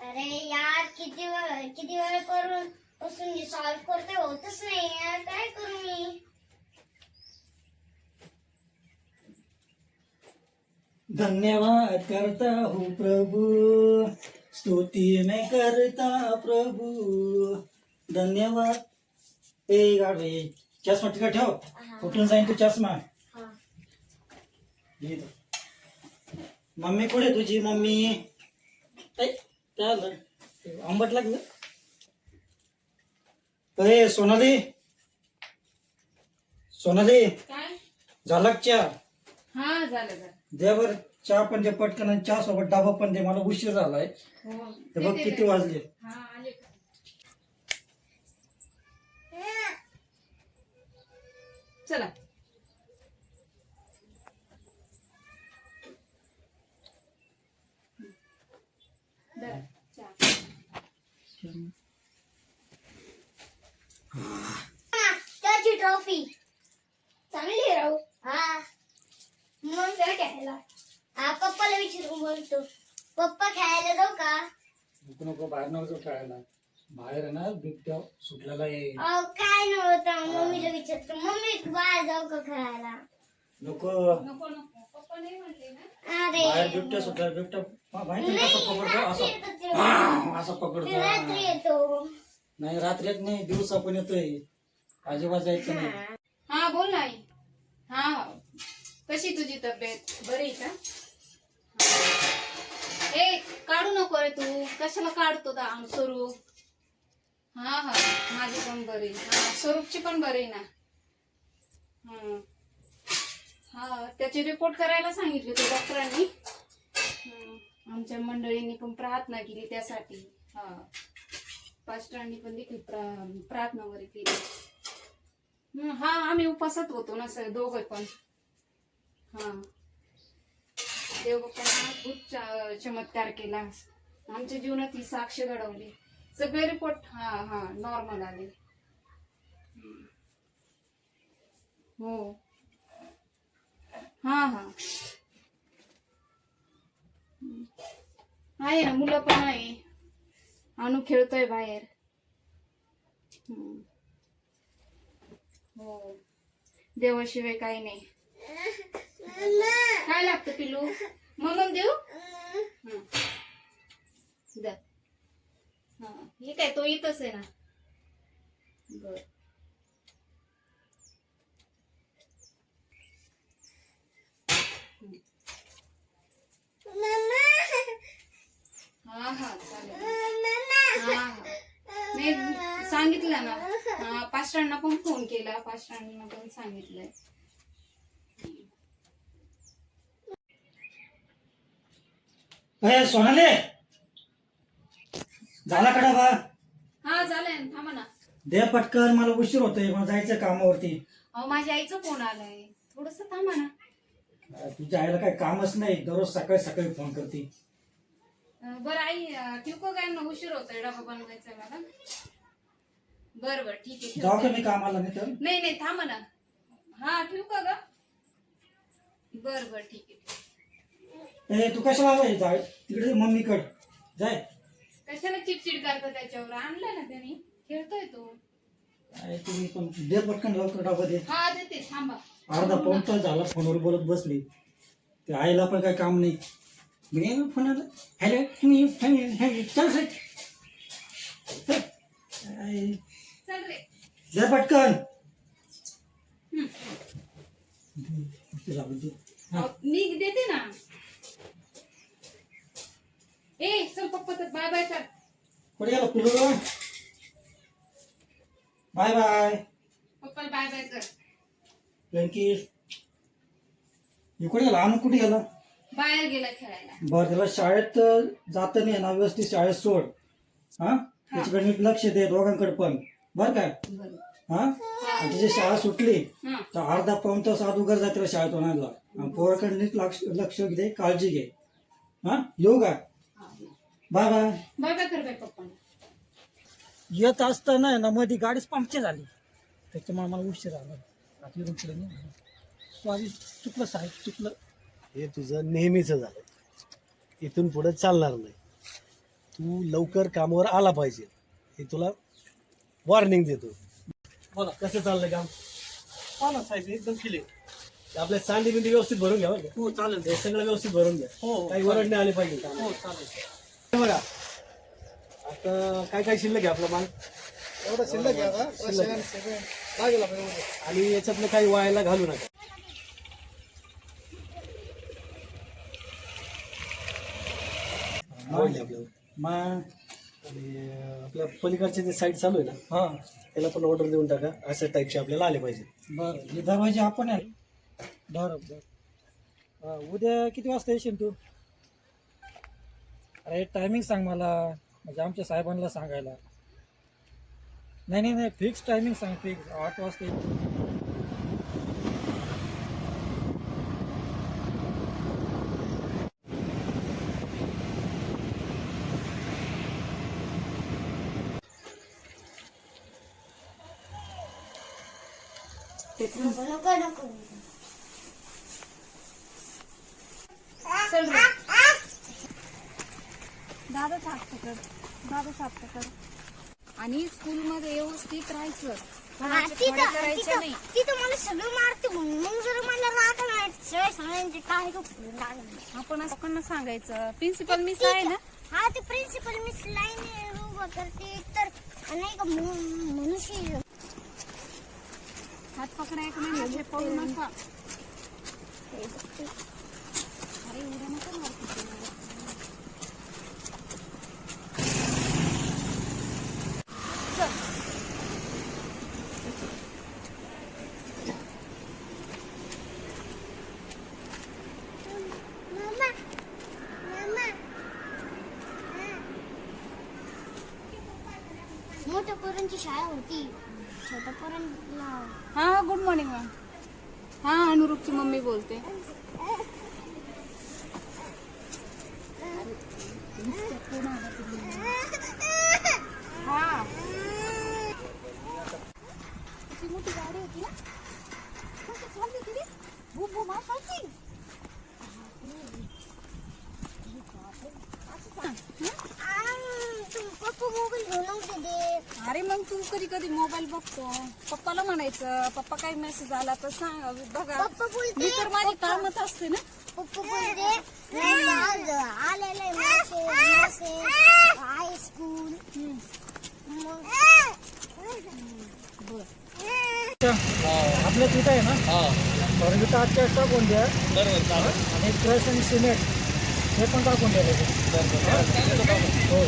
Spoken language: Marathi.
अरे यार किती वेळ किती वेळ करून बसून सॉल्व करते? होतच नाही यार. काय करू मी? धन्यवाद करता हूँ प्रभु. स्तुति मैं करता प्रभु. धन्यवाद. ए गाडवे चष्मा तिकडे ठेव. हा. कुठून जाईन तू चष्मा. इथं. मम्मी कुठे तुझी मम्मी? ऐ, आंबट लागलं. अरे सोनाली. सोनाली. काय? झाला का चहा? हा झालं झालं. दे बर. चहा पण दे पटकन आणि चहा सोबत डाबा पण दे. मला उशीर झालाय. हो. ते बघ देते, किती. वाजले. हा आले का? चला धरा, चहा. हा, त्याची ट्रॉफी चांगली आहे राहू हा मग काय खेळायला. हा पप्पाला बोलतो पप्पा खेळायला जाऊ का? नको नको बाहेर नको खेळायला. बाहेर आहे ना बिबट्या सुटलेला आहे. अहो काय नव्हतं. मम्मीला विचारतो. मम्मी बाहेर जाऊ का खेळायला? नको. नको नको. पप्पा नाही ना? अरे. बाहेर बिबट्या सुटला बिबट्या मा- माहिती आहे कसं पकडतो रात्री असं येतो ते. असं ते. रात्री पकडतो येतो. नाही रात्री येत नाही. दिवसा पण येतोय. अजिबात जायचं नाही. हा. बोल ना आई. हा हा. कशी तुझी तब्येत? बरी आहे का? ए काढू नको रे तू. कशाला काढतो स्वरूप? हा हा. माझी पण बरी हा स्वरूपची पण बरी ना. हा त्याची रिपोर्ट करायला सांगितले होते डॉक्टरांनी. आमच्या मंडळींनी पण प्रार्थना केली त्यासाठी. हा. पास्टरांनी पण देखील प्रार्थना वगैरे केली. हा आम्ही उपासात होतो ना सर दोघं पण. हा. देवबाप्पाने चमत्कार केला. आमच्या जीवनात ही साक्ष घडवली. सगळे रिपोर्ट हा हा नॉर्मल आले. हो. हा हा. आहे ना मुलं पण आहे. अनु खेळतोय बाहेर. हो. देवाशिवाय काही नाही. काय लागतं पिलू म्हणून देऊ? हं. काय तो इथंच आहे ना? बर. हा. हा चालेल. हा हा. मी सांगितलं ना. पास्टरांना पण फोन केला. पास्टरांना पण सांगितलंय. ए सोनाली! झाला का डबा? हा झालंय. थांबा ना. दे पटकन मला उशीर होतोय. मला जायचं कामावरती. अहो माझ्या आईचा फोन आलाय. थोडस थांबा ना. तुझ्या आईला काही कामच नाही. दररोज सकाळी सकाळी फोन करते. अं, बरं आई अं, ठेवू का? काय ना उशीर होतोय डबा बनवायचा आहे मला. बरं बरं ठीक आहे. जाऊ का ठेवते. मी कामाला नाही तर? नाही नाही थांबा ना. हा ठेवू का ग? बर बर ठीक आहे. ए तू कशाला आलाय? जाय. तिकडे मम्मीकड. जाय. कशाला चिडचिड करतो त्याच्यावर? आणलं ना त्यांनी. खेळतोय तो. काय तुम्ही पण दे पटकन लवकर डबा दे. हा देते. थांबा. अर्धा पाऊन तास झाला फोनवर बोलत बसली. ते आईला पण काही काम नाही. मी फोन आला हॅलो हॅलो चल रे काय, चल रे. दे पटकन? अहो, मी देते ना. चल पप्पा तर बाय बाय कर. कुठे गेला पिलू बाय बाय. पप्पाला बाय बाय कर. व्यंकीश कुठे गेला आणून कुठे गेला? बाहेर गेला खेळायला. बरं त्याला शाळेत जात नाही ना व्यवस्थित शाळेत सोड. हा? त्याच्याकडे नीट लक्ष दे दोघांकडे पण. बर काय बरं. हा? आणि तिची शाळा सुटली हा. तर अर्धा पाऊन तास अगोदर जा तिला शाळेत आणायला. आणि पोराकडे नीट लक्ष लक्ष दे काळजी घे. हा? येऊ का. Bye bye. बाय बाय कर बाय पप्पा येत असताना ना मध्ये गाडीच पंक्चर झाली. त्याच्यामुळे मला उशीर झाला आता इथून पुढे नाही चुकलं साहेब चुकलं. हे तुझं नेहमीच झालं. इथून पुढे चालणार नाही. तू लवकर कामावर आला पाहिजे. हे तुला वॉर्निंग देतो. बोला कसं चाललंय काम? हा ना साहेब एकदम क्लिअर आपल्या सांडी बिंडी व्यवस्थित भरून घ्या बरं का? हो चालेल. हे सगळं व्यवस्थित भरून घ्या. हो काही वरड नाही आले पाहिजे. हो चालेल. हे बघा आता काय काय शिल्लक आहे आपला माल? एवढं शिल्लक आहे आता शिल्लक आहे. लागेल आपल्याला आणि याच्यातलं काही वायाला घालू नका. आवडले आपल्याला मग आणि अं, आपल्या पलीकडचे जे साईड चालू आहे ना हा. त्याला पण ऑर्डर देऊन टाका. अशा टाईपचे आपल्याला आले पाहिजे. बरं. हे दरवाजे आपण आहे. बरं बरं. हा, उद्या किती वाजता येशील तू? अरे टायमिंग सांग मला. म्हणजे आमच्या साहेबांना सांगायला. नाही नाही नाही फिक्स टायमिंग सांग फिक्स आठ वाजता येईल नको? नको दादा साफ कर. दादा साफ कर. आणि स्कूलमध्ये व्यवस्थित राहायचं. कोणाचे करायचे नाही. तिथं मला सगळं मारते म्हणून मग जर मला राग नाही सगळ्या सगळ्यांचे काय आपण असं लोकांना सांगायचं? प्रिन्सिपल मिस आहे ना? हा ते प्रिन्सिपल मिस लाईन उभं करते. तर अनेक मनु- मनुष्य हात पकडायचं नाही म्हणजे नका. अरे उड्या नको मारू तिथे. मामा मामा मोठ्या पोरांची शाळा होती. छोट्या पोरांना हा गुड मॉर्निंग मॅम हा अनुरूपची मम्मी बोलते. हा ती मोठी गाडी होती ना कशी चालली होती रे भू भू माशाची पप्पा मोबाईल घेऊन नव्हते दे अरे मग तू कधी कधी मोबाईल बघतो. पप्पाला म्हणायचं पप्पा काही मेसेज आला तर सांग बघा. मी तर माझी कामच असते ना. पप्पा बोलते आलेलं आहे मेसेज मेसेज हाय स्कूल मग आपल्या तिथं आहे ना? फॉर्मिटा आजच्या टाकून द्या. आणि क्रश आणि सिमेंट हे पण टाकून द्या. हो.